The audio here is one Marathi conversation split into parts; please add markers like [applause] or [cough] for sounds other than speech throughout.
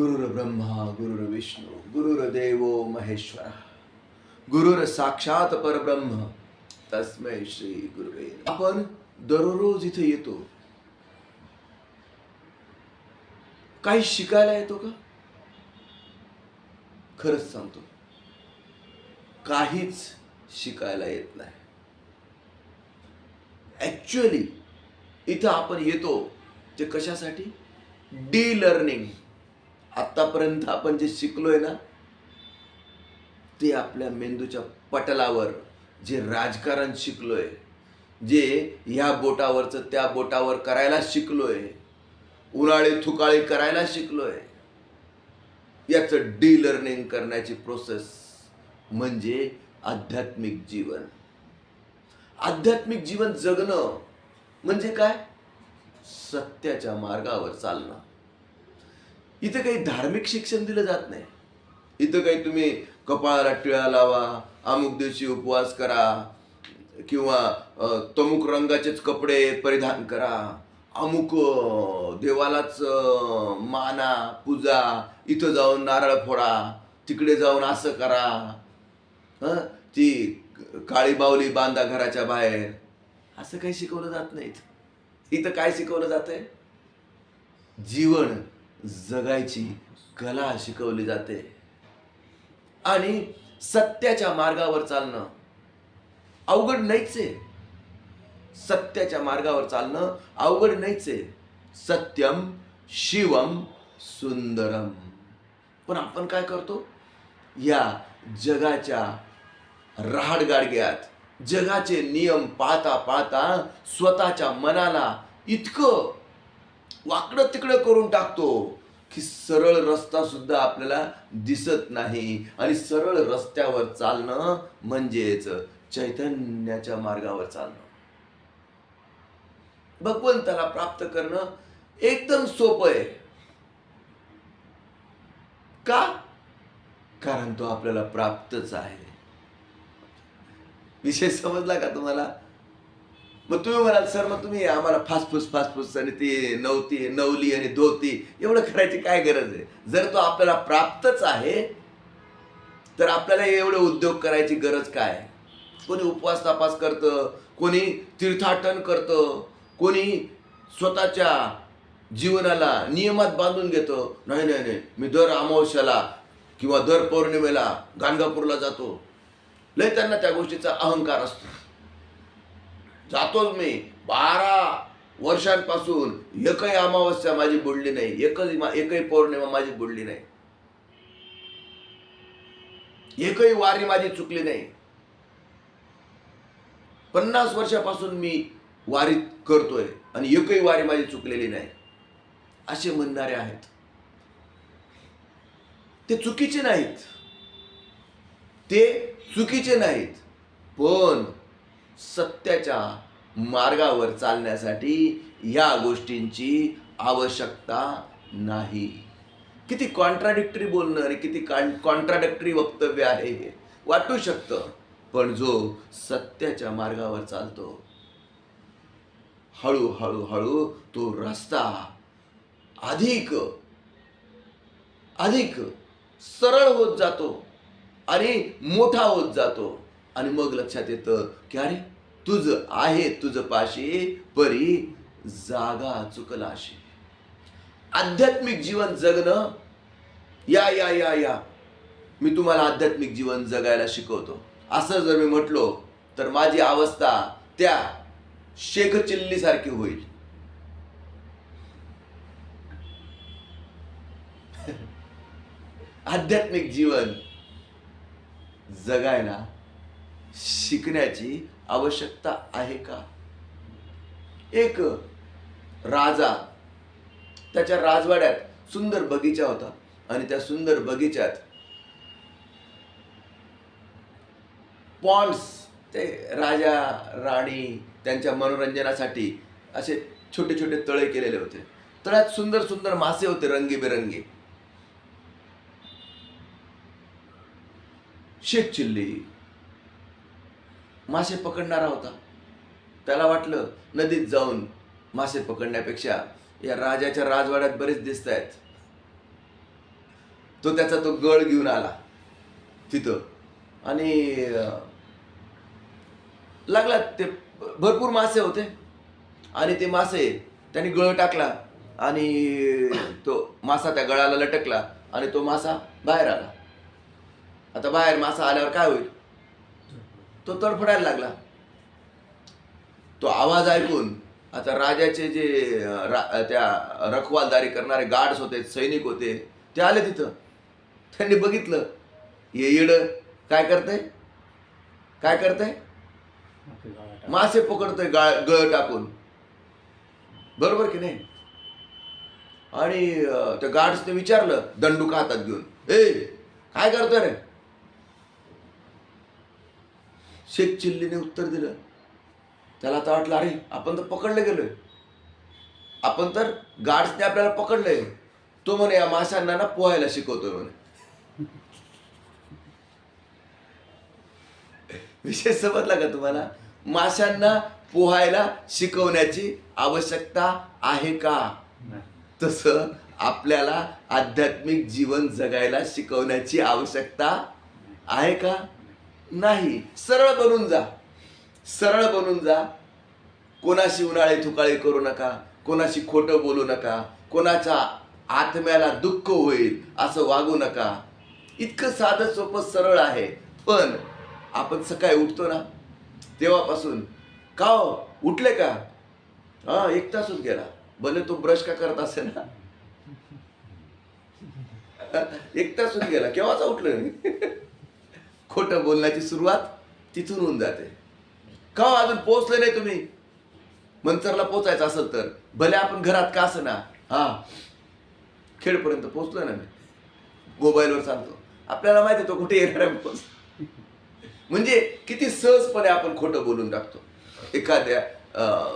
गुरुर ब्रह्मा गुरुर विष्णू गुरुर देवो महेश्वरा गुरुर साक्षात परब्रह्म. तस्मै श्री गुरुवे नमः. आपण दररोज इथे येतो. काही शिकायला येतो का? खरंच सांगतो. काहीच शिकायला येत नाही. ऍक्च्युअली इथं आपण येतो. ते कशासाठी? डी लर्निंग आतापर्यंत आपण जे शिकलोय ना ते आपल्या मेंदूच्या पटलावर जे राजकारण शिकलोय जे ह्या बोटावरचं त्या बोटावर करायला शिकलोय उन्हाळे थुकाळी करायला शिकलोय याचं डी लर्निंग करण्याची प्रोसेस म्हणजे आध्यात्मिक जीवन. आध्यात्मिक जीवन जगणं म्हणजे काय? सत्याच्या मार्गावर चालणं. इथं काही धार्मिक शिक्षण दिलं जात नाही. इथं काही तुम्ही कपाळाला टिळा लावा अमुक दिवशी उपवास करा किंवा तमुक रंगाचेच कपडे परिधान करा अमुक देवालाच माना पूजा इथं जाऊन नारळ फोडा तिकडे जाऊन असं करा. हं? ती काळी बावली बांधा घराच्या बाहेर. असं काही शिकवलं जात नाही इथं. काय शिकवलं जातंय? जीवन. जगायची कला शिकवली जाते. आणि सत्याच्या मार्गावर चालणं अवघड नाहीच आहे. सत्याच्या मार्गावर चालणं अवघड नाहीच आहे. सत्यम शिवम सुंदरम. पण आपण काय करतो? या जगाच्या राहाडगाडग्यात जगाचे नियम पाहता पाहता स्वतःच्या मनाला इतकं वाकडं तिकडं करून टाकतो की सरळ रस्ता सुद्धा आपल्याला दिसत नाही. आणि सरळ रस्त्यावर चालणं म्हणजेच चैतन्याच्या मार्गावर चालणं. भगवंताला प्राप्त करणं एकदम सोपं आहे. का? कारण तो आपल्याला प्राप्तच आहे. विषय समजला का तुम्हाला? मग तुम्ही म्हणाल सर मग तुम्ही आम्हाला फासफूस फासफूस आणि ती नवती नवली आणि धोती एवढं करायची काय गरज आहे? जर तो आपल्याला प्राप्तच आहे तर आपल्याला एवढे उद्योग करायची गरज काय? कोणी उपवास तपास करतं कोणी तीर्थाटन करतं कोणी स्वतःच्या जीवनाला नियमात बांधून घेतो. नाही नाही नाही. मी दर अमावस्याला किंवा दर पौर्णिमेला गाणगापूरला जातो. लय त्यांना त्या गोष्टीचा अहंकार असतो. जातोच मी. बारा वर्षांपासून एकही अमावस्या माझी बुडली नाही. एकही एकही पौर्णिमा माझी बुडली नाही. एकही वारी माझी चुकली नाही. पन्नास वर्षापासून मी वारी करतोय आणि एकही वारी माझी चुकलेली नाही. असे म्हणणारे आहेत. ते चुकीचे नाहीत. ते चुकीचे नाहीत. पण सत्याच्या मार्गावर चालण्यासाठी या गोष्टींची आवश्यकता नाही. किती कॉन्ट्राडिक्टरी बोलणं आणि किती कॉन्ट्राडिक्टरी वक्तव्य आहे हे वाटू शकतं पण जो सत्याच्या मार्गावर चालतो हळूहळू हळू तो रस्ता अधिक अधिक सरळ होत जातो आणि मोठा होत जातो. आणि मग लक्षात येतं की अरे तुझ आहे तुझ पाशी परी जागा चुकलाशी. आध्यात्मिक जीवन जगणं या या या या. मी तुम्हाला आध्यात्मिक जीवन जगायला शिकवतो. असं जर मी म्हटलो तर माझी अवस्था त्या शेख चिल्लीसारखी होईल. [laughs] आध्यात्मिक जीवन जगायला शिकण्याची आवश्यकता आहे का? एक राजा त्याच्या राजवाड्यात सुंदर बगीचा होता आणि त्या सुंदर बगीच्यात पॉन्ड्स ते राजा राणी त्यांच्या मनोरंजनासाठी असे छोटे छोटे तळे केलेले होते. तळ्यात सुंदर सुंदर मासे होते रंगीबेरंगी. शेख चिल्ली. मासे पकडणारा होता. त्याला वाटलं नदीत जाऊन मासे पकडण्यापेक्षा या राजाच्या राजवाड्यात बरेच दिसत आहेत. तो त्याचा तो गळ घेऊन आला तिथं. आणि लागला ते भरपूर मासे होते. आणि ते मासे त्यांनी गळ टाकला आणि तो मासा त्या गळाला लटकला आणि तो मासा बाहेर आला. आता बाहेर मासा आल्यावर काय होईल? तो तडफडायला लागला. तो आवाज ऐकून आता राजाचे जे रा- त्या रखवालदारी करणारे गार्ड्स होते सैनिक होते ते आले तिथं. त्यांनी बघितलं हे येड काय करतंय? काय करतंय? मासे पकडतोय गाळ गळ टाकून. बरोबर की नाही? आणि त्या गार्ड्सने विचारलं दंडुका हातात घेऊन. ए काय करतोय रे? शेख चिल्लीने उत्तर दिलं. त्याला आता वाटलं अरे आपण तर पकडले गेलोय. आपण तर गार्ड्सने आपल्याला पकडलंय. तो म्हणे या माशांना ना पोहायला शिकवतोय म्हणे. विषय समजला का तुम्हाला? माशांना पोहायला शिकवण्याची आवश्यकता आहे का? तसं आपल्याला आध्यात्मिक जीवन जगायला शिकवण्याची आवश्यकता आहे का? नाही सरळ बनून जा. सरळ बनून जा. कोणाशी उन्हाळे थुकाळे करू नका कोणाशी खोटं बोलू नका कोणाच्या आत्म्याला दुःख होईल असं वागू नका. इतकं साधं सोपं सरळ आहे. पण आपण सकाळी उठतो ना तेव्हापासून. का हो? उठले का? हा एक तासच गेला. भले तो ब्रश का करत असे ना. [laughs] एक तासच गेला. केव्हाचा उठलं? [laughs] खोटं बोलण्याची सुरुवात तिथून होऊन जाते. का हो अजून पोचले नाही तुम्ही? मंचरला पोचायचं असेल तर. भले आपण घरात का असं ना हा. खेडपर्यंत पोचलो ना मी. मोबाईलवर सांगतो आपल्याला माहिती आहे तो कुठे येणार आहे पोच म्हणजे किती सहजपणे आपण खोटं बोलून टाकतो. एखाद्या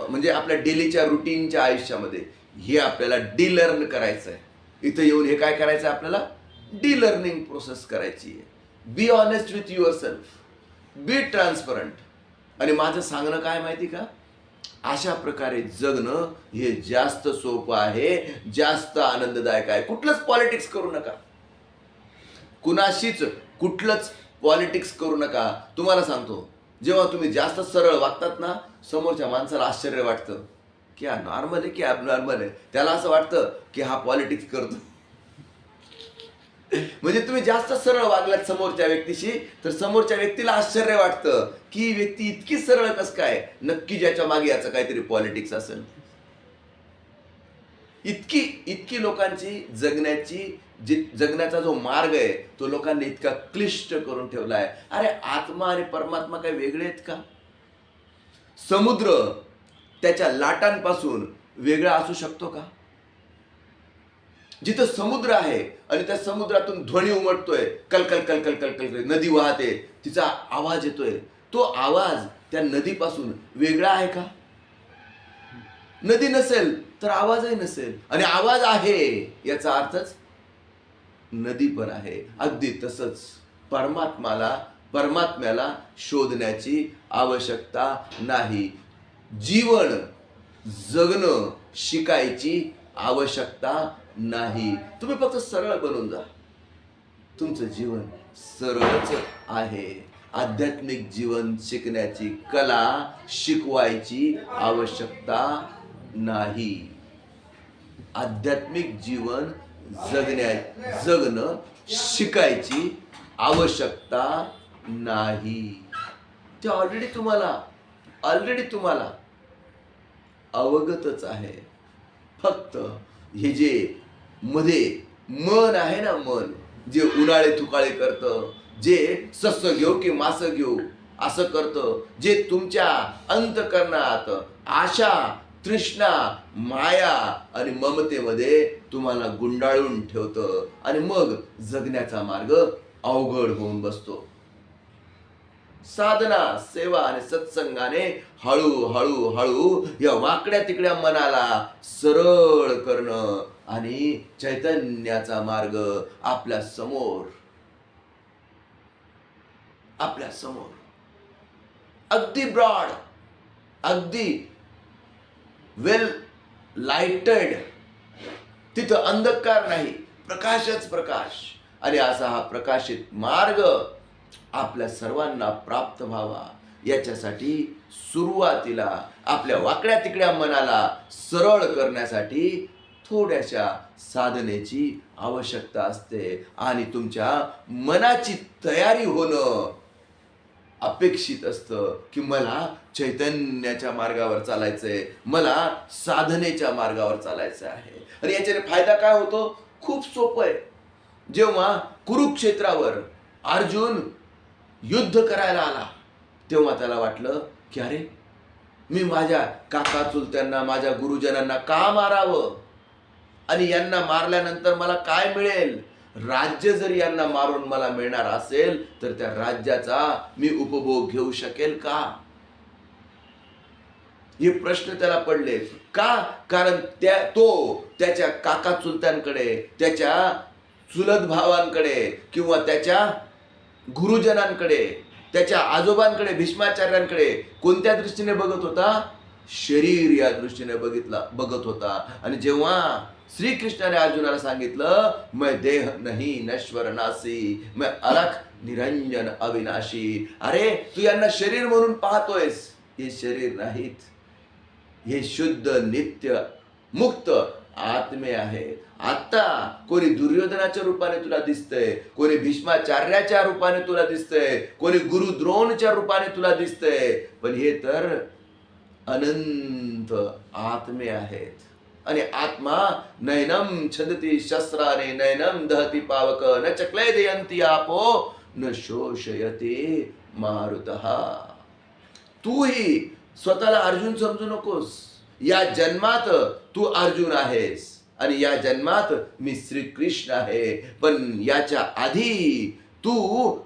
म्हणजे आपल्या डेलीच्या रुटीनच्या आयुष्यामध्ये हे आपल्याला डिलर्न करायचं आहे इथं येऊन हे काय करायचं आहे आपल्याला? डिलर्निंग प्रोसेस करायची आहे. Be honest with yourself be transparent आणि माझं सांगणं काय माहिती का? अशा प्रकारे जगणं हे जास्त सोपं आहे जास्त आनंददायक आहे. कुठलंच पॉलिटिक्स करू नका. कुणाशीच कुठलंच पॉलिटिक्स करू नका. तुम्हाला सांगतो जेव्हा तुम्ही जास्त सरळ वागतात ना समोरच्या माणसाला आश्चर्य वाटतं. की हा नॉर्मल आहे की नॉर्मल आहे? त्याला असं वाटतं की हा पॉलिटिक्स करतो. म्हणजे तुम्ही जास्त सरळ वागलात समोरच्या व्यक्तीशी तर समोरच्या व्यक्तीला आश्चर्य वाटतं की ही व्यक्ती इतकी सरळ कस काय? नक्की ज्याच्या मागे याचं काहीतरी पॉलिटिक्स असेल. इतकी इतकी लोकांची जगण्याची जगण्याचा जो मार्ग आहे तो लोकांनी इतका क्लिष्ट करून ठेवला आहे अरे आत्मा आणि परमात्मा काही वेगळे आहेत का? समुद्र त्याच्या लाटांपासून वेगळा असू शकतो का? जिथं समुद्र आहे आणि त्या समुद्रातून ध्वनी उमटतोय कलकल कलकल कलकल कल नदी वाहते तिचा आवाज येतोय. तो आवाज त्या नदीपासून वेगळा आहे का? नदी नसेल तर आवाजही नसेल. आणि आवाज आहे याचा अर्थच नदी पण आहे. अगदी तसंच परमात्माला परमात्म्याला शोधण्याची आवश्यकता नाही. जीवन जगणं शिकायची आवश्यकता नाही. तुम्ही फक्त सरळ बनून जा. तुमचं जीवन सरळच आहे. आध्यात्मिक जीवन शिकण्याची कला शिकवायची आवश्यकता नाही. आध्यात्मिक जीवन जगण्या जगणं शिकायची आवश्यकता नाही. ते ऑलरेडी तुम्हाला ऑलरेडी तुम्हाला अवगतच आहे. फक्त हे जे मध्ये मन आहे ना मन जे उन्हाळे तुकाळे करतं जे सस्य घेऊ की मास घेऊ असं करतं जे तुमच्या अंतकरणात आशा तृष्णा माया आणि ममतेमध्ये तुम्हाला गुंडाळून ठेवतं आणि मग जगण्याचा मार्ग अवघड होऊन बसतो. साधना सेवा आणि सत्संगाने हळू हळू हळू या वाकड्या तिकड्या मनाला सरळ करणं आणि चैतन्याचा मार्ग आपल्यासमोर. आपल्यासमोर. अगदी ब्रॉड अगदी वेल लाइटेड तिथं अंधकार नाही प्रकाशच प्रकाश. आणि असा हा प्रकाशित मार्ग आपल्या सर्वांना प्राप्त व्हावा. याच्यासाठी सुरुवातीला आपल्या वाकड्या तिकड्या मनाला सरळ करण्यासाठी थोड्याशा साधनेची आवश्यकता असते. आणि तुमच्या मनाची तयारी होणं अपेक्षित असतं की मला चैतन्याच्या मार्गावर चालायचंय मला साधनेच्या मार्गावर चालायचं आहे. आणि याच्याने फायदा काय होतो? खूप सोपं आहे. जेव्हा कुरुक्षेत्रावर अर्जुन युद्ध करायला आला. तेव्हा त्याला वाटलं की अरे मी माझ्या काका चुलत्यांना माझ्या गुरुजनांना का मारावं? आणि यांना मारल्यानंतर मला काय मिळेल? राज्य जर यांना मारून मला मिळणार असेल तर त्या राज्याचा मी उपभोग घेऊ शकेल का? हे प्रश्न त्याला पडले. का? कारण त्या तो त्याच्या काका चुलत्यांकडे त्याच्या चुलत भावांकडे किंवा त्याच्या गुरुजनांकडे त्याच्या आजोबांकडे भीष्माचार्यांकडे कोणत्या दृष्टीने बघत होता? शरीर या दृष्टीने बघितला बघत होता. आणि जेव्हा श्रीकृष्णाने अर्जुनाला सांगितलं मैं देह नाही नश्वर नासी मैं अलख निरंजन अविनाशी. अरे तू यांना शरीर म्हणून पाहतोयस. हे शरीर नाहीत. हे शुद्ध नित्य मुक्त आत्मे आहेत. आता कोणी दुर्योधनाच्या रूपाने तुला दिसतंय कोणी भीष्माचार्याच्या रूपाने तुला दिसतंय कोणी गुरुद्रोणच्या रूपाने तुला दिसतंय पण हे तर अनंत आत्मे आहेत. आणि आत्मा नैनम छंदती शस्त्राने नैनम दहती पावक न चकलय दयंती आपो न शोषयते तू तूही स्वतःला अर्जुन समजू नकोस. या जन्मात तू अर्जुन आहेस. आणि या जन्मात मी श्रीकृष्ण आहे. पण याच्या आधी तू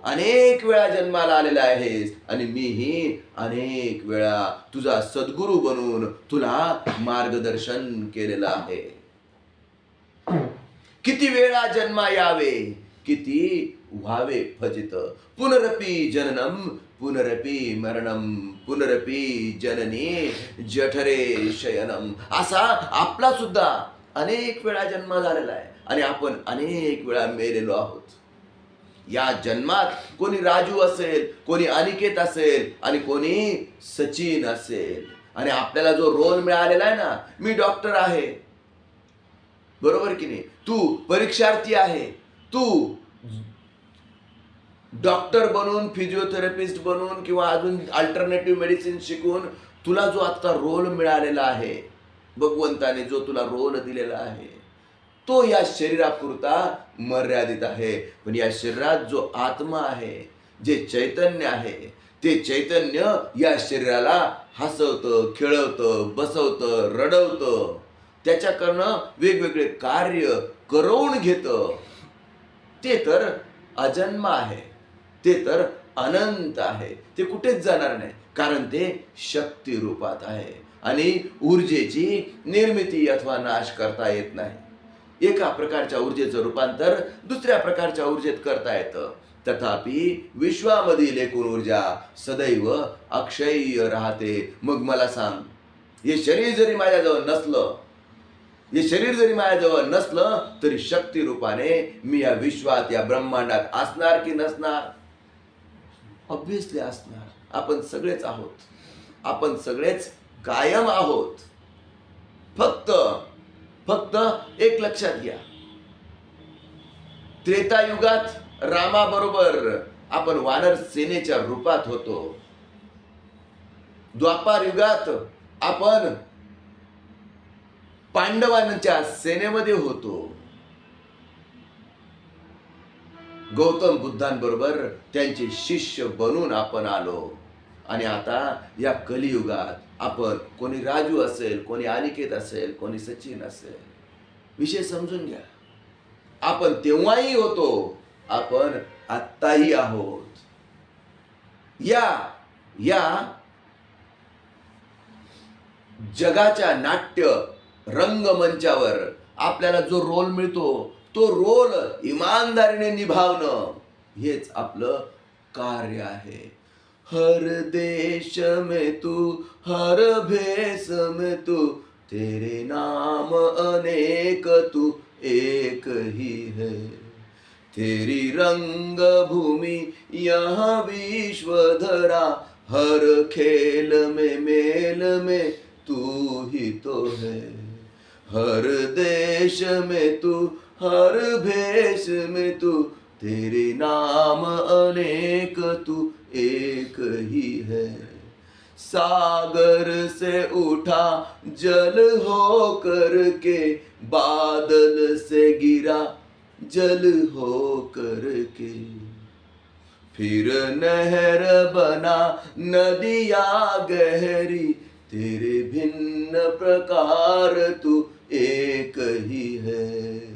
अनेक वेळा जन्माला आलेला आहेस आणि मीही अनेक वेळा तुझा सद्गुरू बनून तुला मार्गदर्शन केलेलं आहे. किती वेळा जन्मा यावे किती व्हावे फजित. पुनरपी जननम पुनरपी मरणम पुनरपी जननी जठरे शयनम. असा आपला सुद्धा अनेक वेळा जन्म झालेला आहे आणि आपण अनेक वेळा मेलेलो आहोत. या जन्मात कोणी राजू असेल कोणी अनिकेत असेल आणि कोणी सचिन असेल. आणि आपल्याला जो रोल मिळालेला आहे ना मी डॉक्टर आहे. बरोबर की नाही? तू परीक्षार्थी आहे. तू डॉक्टर बनून फिजिओथेरपिस्ट बनून किंवा अजून अल्टरनेटिव्ह मेडिसिन शिकून तुला जो आता रोल मिळालेला आहे भगवंताने जो तुला रोल दिलेला आहे तो या शरीरापुरता मर्यादित आहे. पण या शरीरात जो आत्मा आहे जे चैतन्य आहे ते चैतन्य या शरीराला हसवतं खेळवतं बसवतं रडवतं. त्याच्याकडनं वेगवेगळे कार्य करवून घेतं. ते तर अजन्म आहे. ते तर अनंत आहे. ते कुठेच जाणार नाही. कारण ते शक्ती रूपात आहे. आणि ऊर्जेची निर्मिती अथवा नाश करता येत नाही. एका प्रकारच्या ऊर्जेचं रूपांतर दुसऱ्या प्रकारच्या ऊर्जेत करता येतं. तथापि विश्वामधील एकूण ऊर्जा सदैव अक्षय राहते. मग मला सांग हे शरीर जरी माझ्याजवळ नसलं हे शरीर जरी माझ्याजवळ नसलं तरी शक्ती रूपाने मी या विश्वात या ब्रह्मांडात असणार की नसणार? ऑब्विसली असणार. आपण सगळेच आहोत. आपण सगळेच कायम आहोत. फक्त फक्त एक लक्षात घ्या. त्रेतायुगात रामाबरोबर आपण वानर सेनेच्या रूपात होतो. द्वापार युगात आपण पांडवांच्या सेनेमध्ये होतो. गौतम बुद्धांबरोबर त्यांचे शिष्य बनून आपण आलो. आणि आता या कलियुगात आपण कोणी राजू असेल कोणी अनिकेत असेल कोणी सचिन असेल. विषय समजून घ्या. आपण तेव्हाही होतो आपण आत्ताही आहोत. या या जगाच्या नाट्य रंगमंचावर आपल्याला जो रोल मिळतो तो रोल इमानदारीने निभावणं हेच आपलं कार्य आहे. हर देश में तू हर भेस में तू तेरे नाम अनेक तू एक ही है। तेरी रंग भूमि यह विश्व धरा हर खेल में मेल में तू ही तो है। हर देश में तू हर भेष में तू तेरे नाम अनेक तू एक ही है। सागर से उठा जल हो कर के, बादल से गिरा जल हो करके फिर नहर बना, नदिया गहरी, तेरे भिन्न प्रकार तू एक ही है।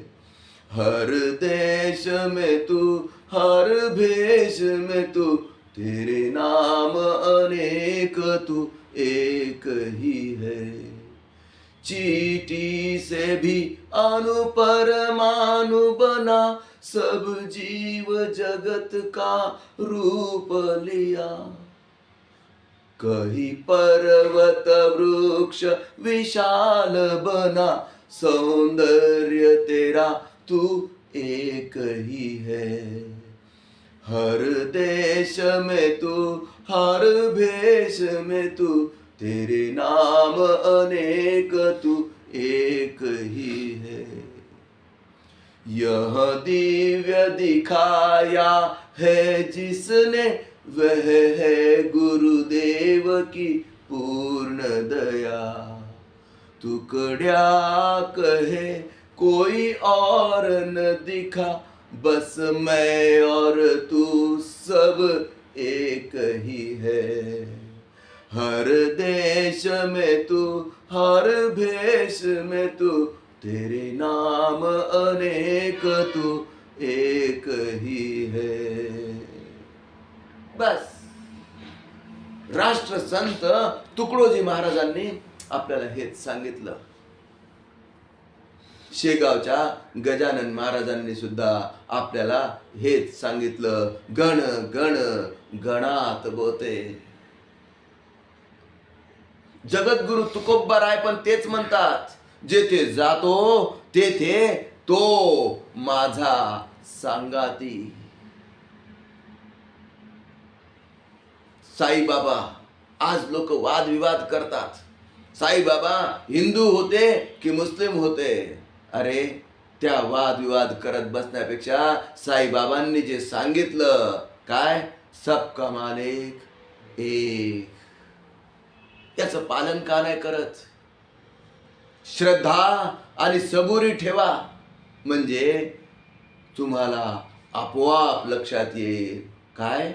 हर देश में तू, हर भेष में तू, तेरे नाम अनेक तू, एक ही है। चीटी से भी अणु परमाणु बना, सब जीव जगत का रूप लिया। कही पर्वत वृक्ष विशाल बना, सौंदर्य तेरा तू एक ही है। हर देश में तू हर भेष में तू तेरे नाम अनेक तू एक ही है। यह दिव्य दिखाया है जिसने वह है गुरुदेव की पूर्ण दया। तुकड्या कहे कोई और न दिखा बस मैं और तू सब एक ही है। हर देश में तू हर भेष में तू तेरे नाम अनेक तू एक ही है। बस। राष्ट्रसंत तुकडोजी महाराजांनी आपल्याला हेच सांगितलं. शेगावच्या गजानन महाराजांनी सुद्धा आपल्याला हेच सांगितलं गण गण गणात बोते. जगद्गुरु तुकोब्बा राय पण तेच म्हणतात जेथे जातो तेथे तो माझा सांगाती. साईबाबा आज लोक वादविवाद करतात. साईबाबा हिंदू होते की मुस्लिम होते? अरे त्या वादविवाद करत बसण्यापेक्षा साईबाबांनी जे सांगितलं काय? सबका मालिक एक. याचं पालन का नाही करत? श्रद्धा आणि सबुरी ठेवा. म्हणजे तुम्हाला आपोआप लक्षात येईल. काय?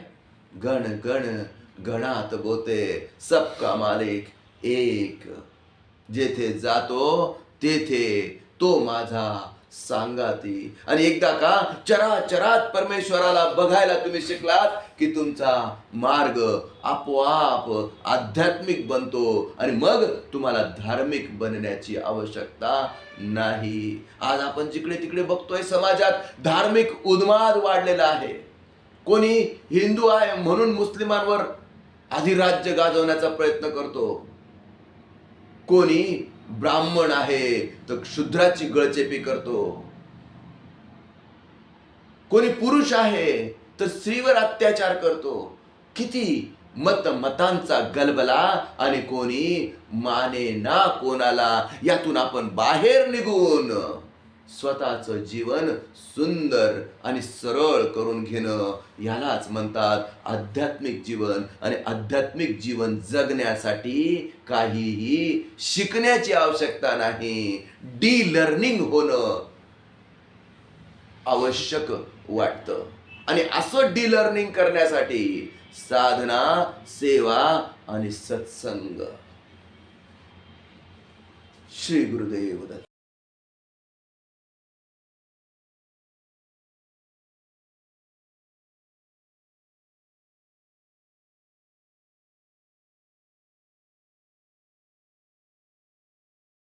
गण गण गणात बोते सबका मालिक एक. जेथे जातो तेथे तो माझा सांगाती. आणि एकदा का चराचरात परमेश्वराला बघायला तुम्ही शिकलात की तुमचा मार्ग आपोआप आध्यात्मिक बनतो आणि मग तुम्हाला धार्मिक बनण्याची आवश्यकता नाही. आज आपण जिकडे तिकडे बघतोय समाजात धार्मिक उन्माद वाढलेला आहे. कोणी हिंदू आहे म्हणून मुस्लिमांवर अधिराज्य गाजवण्याचा प्रयत्न करतो. कोणी ब्राह्मण आहे तर क्षुद्राची गळचेपी करतो. कोणी पुरुष आहे तर स्त्रीवर अत्याचार करतो. किती मत मतांचा गलबला आणि कोणी माने ना कोणाला यातून आपण बाहेर निघून स्वतःचं जीवन सुंदर आणि सरळ करून घेणं यालाच म्हणतात आध्यात्मिक जीवन. आणि आध्यात्मिक जीवन जगण्यासाठी काहीही शिकण्याची आवश्यकता नाही. डी लर्निंग होणं आवश्यक वाटतं. आणि असं डी लर्निंग करण्यासाठी साधना सेवा आणि सत्संग. श्री गुरुदेव